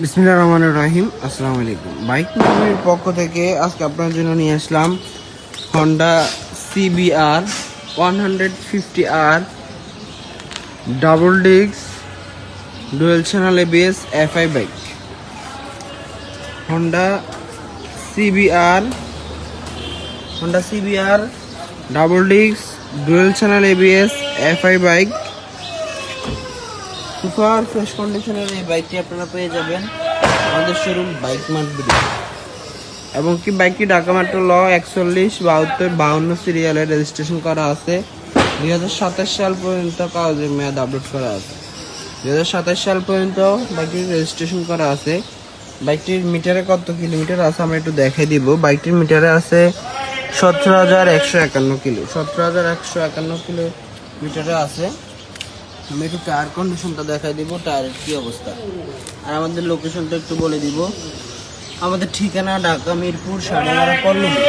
বিসমিল্লাহ রহমান রাহিম, আসসালামু আলাইকুম। বাইক নামের পক্ষ থেকে আজকে আপনার জন্য নিয়ে আসলাম Honda CBR one hundred fifty আর double disc dual channel ABS FI bike Honda CBR Honda CBR double disc dual channel ABS FI bike super fresh কন্ডিশনের এই বাইকটি আপনারা পেয়ে যাবেন আমাদের শোরুম বাইক মার্ট এবং কি বাইকটি ঢাকা মেট্রো ল একচল্লিশ, বাহাত্তর বাউন্ন সিরিয়ালে রেজিস্ট্রেশন করা আছে। দুই হাজার সাতাশ সাল পর্যন্ত কাগজের মেয়াদ আপডেট করা আছে। দুই হাজার সাতাশ সাল পর্যন্ত বাইকটির রেজিস্ট্রেশন করা আছে। বাইকটির মিটারে কত কিলোমিটার আছে আমরা একটু দেখাই দিব। বাইকটির মিটারে আছে সতেরো হাজার একশো একান্ন কিলো। সতেরো হাজার একশো একান্ন কিলোমিটারে আছে। আমি একটু টায়ার কন্ডিশনটা দেখাই দিব, টায়ারের কী অবস্থা। আর আমাদের লোকেশনটা একটু বলে দিব। আমাদের ঠিকানা ঢাকা, মিরপুর, সাড়ে এগারো পল্লবী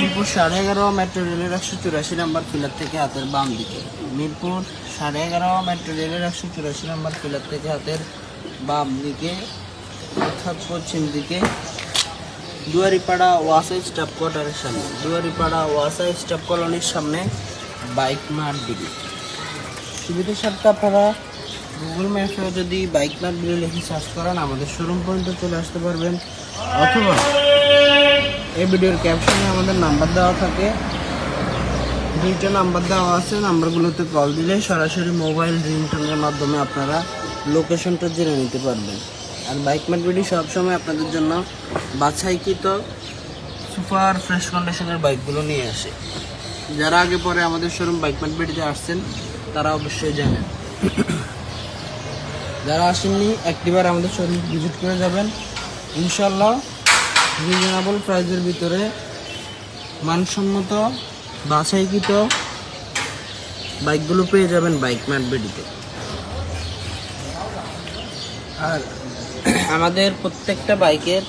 মিরপুর সাড়ে এগারো, মেট্রো রেলের একশো চুরাশি নাম্বার পিলার থেকে হাতের বাম দিকে। মিরপুর সাড়ে এগারো, মেট্রো রেলের একশো চুরাশি নাম্বার পিলার থেকে হাতের বাম দিকে, অর্থাৎ পশ্চিম দিকে। দুয়ারিপাড়া ওয়াসাই স্টাফ কোয়ার্টারের সামনে। দুয়ারিপাড়া ওয়াসাই স্টাফ কলোনির সামনে বাইক মার্ট দিকে। সুবিধার সাথে আপনারা গুগল ম্যাপেও যদি বাইক মার্ট বলে লিখে সার্চ করেন, আমাদের শোরুম পর্যন্ত চলে আসতে পারবেন। অথবা এই ভিডিওর ক্যাপশনে আমাদের নাম্বার দেওয়া থাকে। দুইটা নাম্বার দেওয়া আছে নাম্বারগুলোতে কল দিলে সরাসরি মোবাইল রিংটোনের মাধ্যমে আপনারা লোকেশনটা জেনে নিতে পারবেন। আর বাইক মার্ট ভিডিও সবসময় আপনাদের জন্য বাছাইকৃত সুপার ফ্রেশ কন্ডিশনের বাইকগুলো নিয়ে আসে। যারা আগে পরে আমাদের শোরুম বাইক ভিডিওতে আসছেন তারা অবশ্যই জানেন। যারা আসেননি, একটিবার আমাদের শোরুম ভিজিট করে যাবেন। ইনশাল্লাহ রিজনেবল প্রাইজের ভিতরে মানসম্মত, বাছাইকৃত বাইকগুলো পেয়ে যাবেন বাইক ম্যাট বেডিতে আর আমাদের প্রত্যেকটা বাইকের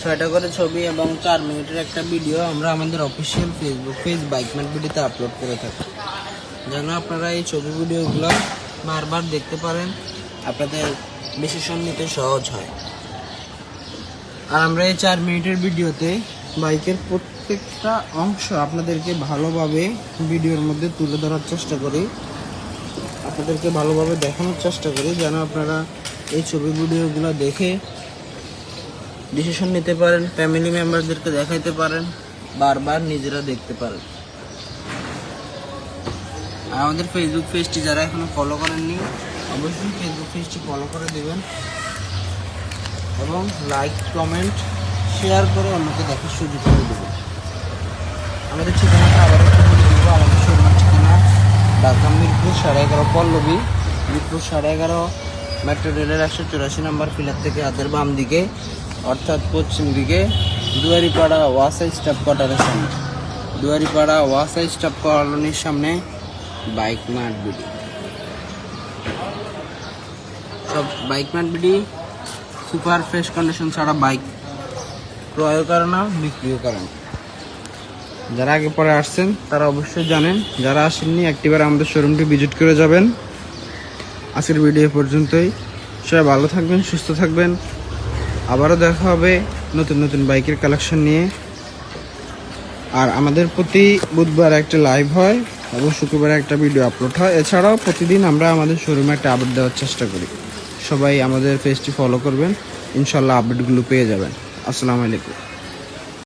ছয়টা করে ছবি এবং চার মিনিটের একটা ভিডিও আমরা আমাদের official Facebook page bike mart ভিডিওতে আপলোড করে থাকি। যেন আপনারা এই ছবি ভিডিওগুলো বারবার দেখতে পারেন, আপনাদের ডিসিশন নিতে সহজ হয়। আর আমরা এই চার মিনিটের ভিডিওতে বাইকের প্রত্যেকটা অংশ আপনাদেরকে ভালোভাবে ভিডিওর মধ্যে তুলে ধরার চেষ্টা করি। আপনাদেরকে ভালোভাবে দেখানোর চেষ্টা করি, যেন আপনারা এই ছবি ভিডিওগুলো দেখে ডিসিশন নিতে পারেন ফ্যামিলি মেম্বারদেরকে দেখাইতে পারেন, বারবার নিজেরা দেখতে পারেন। আর আমাদের ফেসবুক পেজটি যারা এখনও ফলো করেননি, অবশ্যই ফেসবুক পেজটি ফলো করে দেবেন এবং লাইক কমেন্ট শেয়ার করে অন্যকে দেখার সুযোগ করে দেবেন। আমাদের ঠিকানাটা আবার একটু বলে দেবো। আমাদের শোরুমের ঠিকানা ঢাকা মিরপুর সাড়ে এগারো পল্লবী, মিরপুর সাড়ে এগারো মেট্রো রেলের একশো চুরাশি নম্বর পিলার থেকে হাতের বাম দিকে, অর্থাৎ পশ্চিম দিকে দুয়ারিপাড়া ওয়াসাই স্টাফ কোয়ার্টারের সামনে। দুয়ারিপাড়া ওয়াসাই স্টাফ কলোনির সামনে বাইক মার্ট বিডি। সব bike mart BD, super fresh condition ছাড়া বাইক ক্রয়ও করে না বিক্রিও করে না যারা আগে পরে আসছেন, তারা অবশ্যই জানেন, যারা আসেননি, একটিবার আমাদের শোরুমটি ভিজিট করে যাবেন। আজকের ভিডিও পর্যন্তই। সবাই ভালো থাকবেন, সুস্থ থাকবেন। আবারও দেখা হবে নতুন নতুন বাইকের কালেকশন নিয়ে। আর আমাদের প্রতি বুধবার একটা লাইভ হয়। এবং শুক্রবারে একটা ভিডিও আপলোড হয়। এছাড়াও প্রতিদিন আমরা আমাদের শোরুমে একটা আপডেট দেওয়ার চেষ্টা করি। সবাই আমাদের পেজটি ফলো করবেন। ইনশাল্লাহ আপডেটগুলো পেয়ে যাবেন। আসসালামু আলাইকুম।